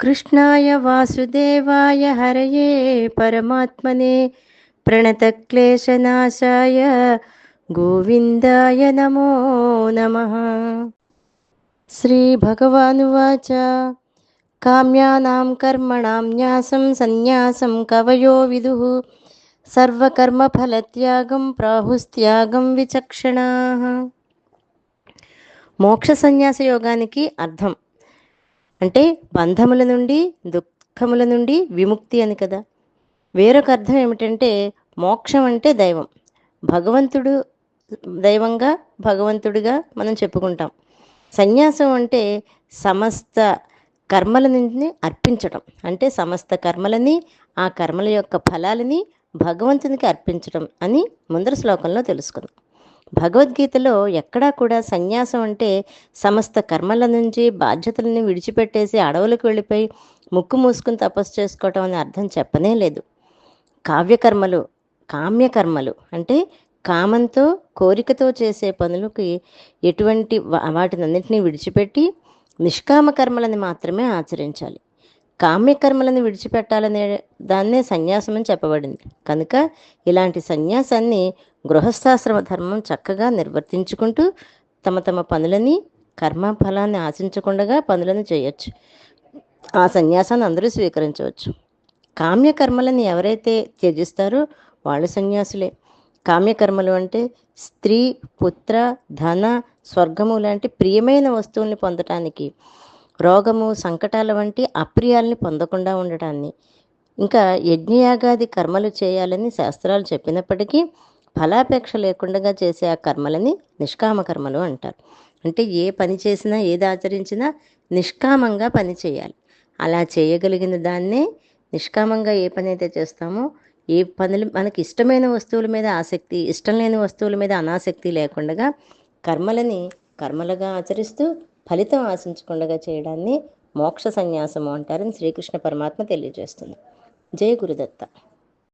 కృష్ణాయ వాసుదేవాయ హరయే పరమాత్మనే ప్రణతక్లేశనాశాయ గోవిందాయ నమో నమ శ్రీభగవానువాచ కామ్యానాం కర్మణాం న్యాసం సన్యాసం కవయో విదుః సర్వకర్మఫలత్యాగం ప్రాహుస్త్యాగం విచక్షణా మోక్ష సన్యాస యోగానికి అర్థం అంటే బంధముల నుండి దుఃఖముల నుండి విముక్తి అని కదా. వేరొక అర్థం ఏమిటంటే మోక్షం అంటే దైవం. భగవంతుడు దైవంగా భగవంతుడిగా మనం చెప్పుకుంటాం. సన్యాసం అంటే సమస్త కర్మల నుండి అర్పించడం అంటే సమస్త కర్మలని ఆ కర్మల యొక్క ఫలాలని భగవంతునికి అర్పించడం అని ముందర శ్లోకంలో తెలుసుకుందాం. భగవద్గీతలో ఎక్కడా కూడా సన్యాసం అంటే సమస్త కర్మల నుంచి బాధ్యతలను విడిచిపెట్టేసి అడవులకు వెళ్ళిపోయి ముక్కు మూసుకుని తపస్సు చేసుకోవటం అనే అర్థం చెప్పనే లేదు. కావ్యకర్మలు కామ్యకర్మలు అంటే కామంతో కోరికతో చేసే పనులకి ఎటువంటి వాటినన్నింటినీ విడిచిపెట్టి నిష్కామ కర్మలని మాత్రమే ఆచరించాలి. కామ్యకర్మలను విడిచిపెట్టాలనే దాన్నే సన్యాసం అని చెప్పబడింది. కనుక ఇలాంటి సన్యాసాన్ని గృహస్థాశ్రమ ధర్మం చక్కగా నిర్వర్తించుకుంటూ తమ తమ పనులని కర్మ ఫలాన్ని ఆశించకుండా పనులను చేయొచ్చు. ఆ సన్యాసాన్ని అందరూ స్వీకరించవచ్చు. కామ్యకర్మలని ఎవరైతే త్యజిస్తారో వాళ్ళు సన్యాసులే. కామ్యకర్మలు అంటే స్త్రీ పుత్ర ధన స్వర్గము లాంటి ప్రియమైన వస్తువుల్ని పొందటానికి రోగము సంకటాల వంటి అప్రియాలని పొందకుండా ఉండటాన్ని. ఇంకా యజ్ఞయాగాది కర్మలు చేయాలని శాస్త్రాలు చెప్పినప్పటికీ ఫలాపేక్ష లేకుండా చేసే ఆ కర్మలని నిష్కామ కర్మలు అంటారు. అంటే ఏ పని చేసినా ఏది ఆచరించినా నిష్కామంగా పని చేయాలి. అలా చేయగలిగిన దాన్నే నిష్కామంగా ఏ పని అయితే చేస్తామో ఏ పనులు మనకి ఇష్టమైన వస్తువుల మీద ఆసక్తి ఇష్టం లేని వస్తువుల మీద అనాసక్తి లేకుండా కర్మలని కర్మలుగా ఆచరిస్తూ ఫలితం ఆశించకుండా చేయడాన్ని మోక్ష సన్యాసము అంటారని శ్రీకృష్ణ పరమాత్మ తెలియజేస్తుంది. జయ గురుదత్త.